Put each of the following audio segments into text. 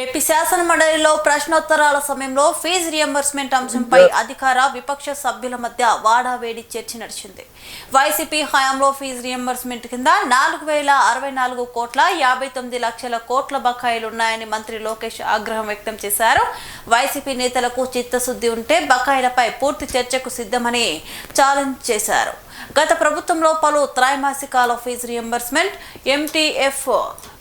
AP శాసన మండలిలో ప్రశ్నోత్తరాల సమయంలో ఫీజు రియంబర్స్మెంట్ అంశంపై అధికార విపక్ష సభ్యుల మధ్య వాడావేడి చర్చ నడిచింది. వైసీపీ హయాంలో ఫీజు రియంబర్స్మెంట్ కింద నాలుగు వేల అరవై నాలుగు కోట్ల యాభై తొమ్మిది లక్షల కోట్ల బకాయిలున్నాయని మంత్రి లోకేష్ ఆగ్రహం వ్యక్తం చేశారు. వైసీపీ నేతలకు చిత్తశుద్ధి ఉంటే బకాయిలపై పూర్తి చర్చకు సిద్ధమని ఛాలెంజ్ చేశారు. గత ప్రభుత్వంలో పలు త్రైమాసికాల fee reimbursement MTF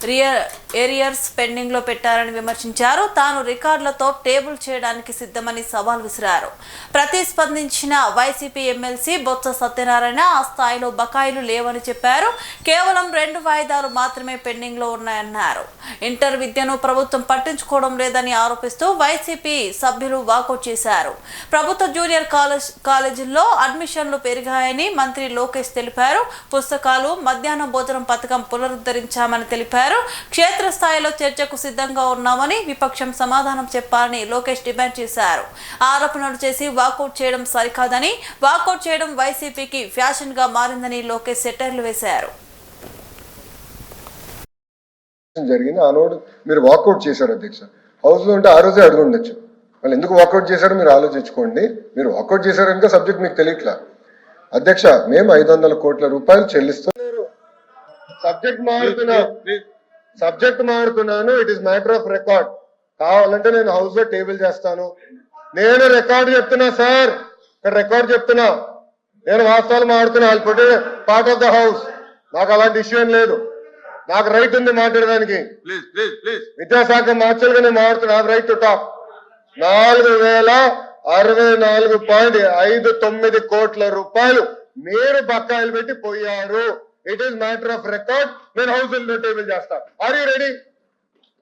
rear arrears పెండింగ్లో పెట్టారని విమర్శించారు. తాను రికార్డులతో టేబుల్ చేయడానికి సిద్ధమని సవాల్ విసిరారు. ప్రతిస్పందించిన వైసీపీ ఎమ్మెల్సీ బొత్స సత్యనారాయణ ఆ స్థాయిలో బకాయిలు లేవని చెప్పారు. కేవలం రెండు వాయిదాలు మాత్రమే పెండింగ్లో ఉన్నాయన్నారు. ఇంటర్ విద్యను ప్రభుత్వం పట్టించుకోవడం లేదని ఆరోపిస్తూ వైసీపీ సభ్యులు వాకౌట్ చేశారు. ప్రభుత్వ జూనియర్ కాలేజ్ కాలేజీల్లో అడ్మిషన్లు పెరిగాయని మంత్రి లోకేష్ తెలిపారు. పుస్తకాలు మధ్యాహ్న భోజనం పథకం పునరుద్ధరించామని తెలిపారు. క్షేత్రస్థాయిలో చర్చకు సిద్ధంగా ఉన్నామని విపక్షం సమాధానం చెప్పాలని లోకేష్ డిమాండ్ చేశారు. ఆరోపణలు చేసి వాకౌట్ చేయడం సరికాదని వాకౌట్ చేయడం వైసీపీకి ఫ్యాషన్గా మారిందని లోకేష్ సెటర్లు వేశారు. జరిగింది. ఆ మీరు వాకౌట్ చేశారు అధ్యక్ష. హౌస్లో ఉంటే ఆ రోజే అడుగుండొచ్చు వాళ్ళు ఎందుకు వాకౌట్ చేశారో మీరు ఆలోచించుకోండి. మీరు వాకౌట్ చేశారు కనుక సబ్జెక్ట్ మీకు తెలియట్లా. అధ్యక్ష మేము ఐదు వందల కోట్ల రూపాయలు చెల్లిస్తున్నారు. సబ్జెక్ట్ మారుతున్నా subject మారుతున్నాను it is matter of record కావాలంటే నేను హౌస్లో టేబుల్ చేస్తాను. నేను రికార్డ్ చెప్తున్నా సార్ ఇక్కడ రికార్డ్ చెప్తున్నా. నేను వాస్తవాలు మారుతున్నా. పుట్టి పార్ట్ ఆఫ్ ద హౌస్ నాకు అలాంటి ఇష్యూ ఏం లేదు. నాకు రైట్ ఉంది మాట్లాడడానికి. విద్యాశాఖ మార్చలుగా నేను మారుతున్నా రైట్ టు టాక్ నాలుగు వేల అరవై నాలుగు పాయింట్ ఐదు తొమ్మిది కోట్ల రూపాయలు మీరు బకాయిలు పెట్టి పోయారు. It is matter of record నేను హౌస్ టేబుల్ చేస్తా. Are you ready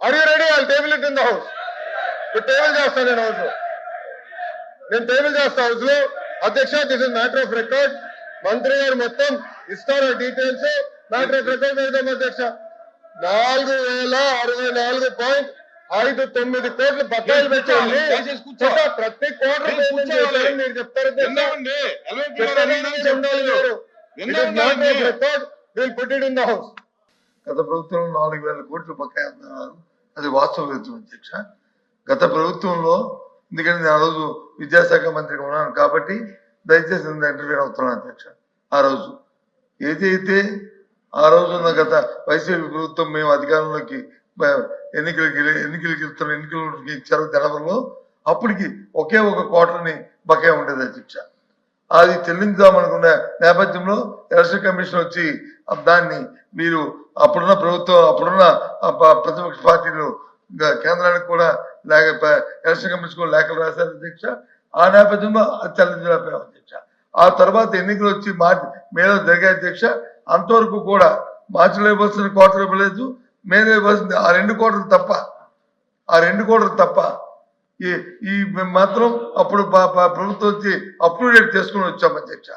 are you ready వాళ్ళు table it in the house table చేస్తాను నేను హౌస్లో. నేను టేబుల్ చేస్తా హౌస్లో. అధ్యక్ష this is matter of record మంత్రి గారు మొత్తం ఇస్తారు డీటెయిల్స్ మ్యాటర్ ఆఫ్ రికార్డ్ అధ్యక్ష. నాలుగు వేల అరవై నాలుగు పాయింట్ ఐదు తొమ్మిది కోట్లు బకాయిలు కూర్చో. ప్రతి కోట్ల మీరు చెప్తారు. గత ప్రభుత్వంలో నాలుగు వేల కోట్లు బకాయి అన్నారు అది వాస్తవం అధ్యక్ష. గత ప్రభుత్వంలో ఎందుకంటే నేను ఆ రోజు విద్యాశాఖ మంత్రిగా ఉన్నాను కాబట్టి దయచేసి ఇంటర్వ్యూ అవుతున్నాను అధ్యక్ష ఆ రోజు. ఏదైతే ఆ రోజున్న గత వైసీపీ ప్రభుత్వం మేము అధికారంలోకి ఎన్నికలకి ఎన్నికలకి ఇస్తున్న ఎన్నికలకి ఇచ్చారు జనవరిలో. అప్పటికి ఒకే ఒక కోటని బకే ఉండేది అధ్యక్ష అది చెల్లించామనుకున్న నేపథ్యంలో ఎలక్షన్ కమిషన్ వచ్చి దాన్ని మీరు అప్పుడున్న ప్రభుత్వం అప్పుడున్న ప్రతిపక్ష పార్టీలు కేంద్రానికి కూడా లేక ఎలక్షన్ కమిషన్ కూడా లేఖలు రాశారు అధ్యక్ష ఆ నేపథ్యంలో చెల్లించలేకపోయాం అధ్యక్ష ఆ తర్వాత ఎన్నికలు వచ్చి మార్చి మేలో జరిగాయి అధ్యక్ష అంతవరకు కూడా మార్చిలో ఇవ్వాల్సిన కోటలు ఇవ్వలేదు మేలో వస్తుంది. ఆ రెండు కోటలు తప్ప ఆ రెండు కోటలు తప్ప ఈ ఈ మేము మాత్రం అప్పుడు ప్రభుత్వం వచ్చి అప్రూవ్ చేసుకుని వచ్చాం అధ్యక్ష.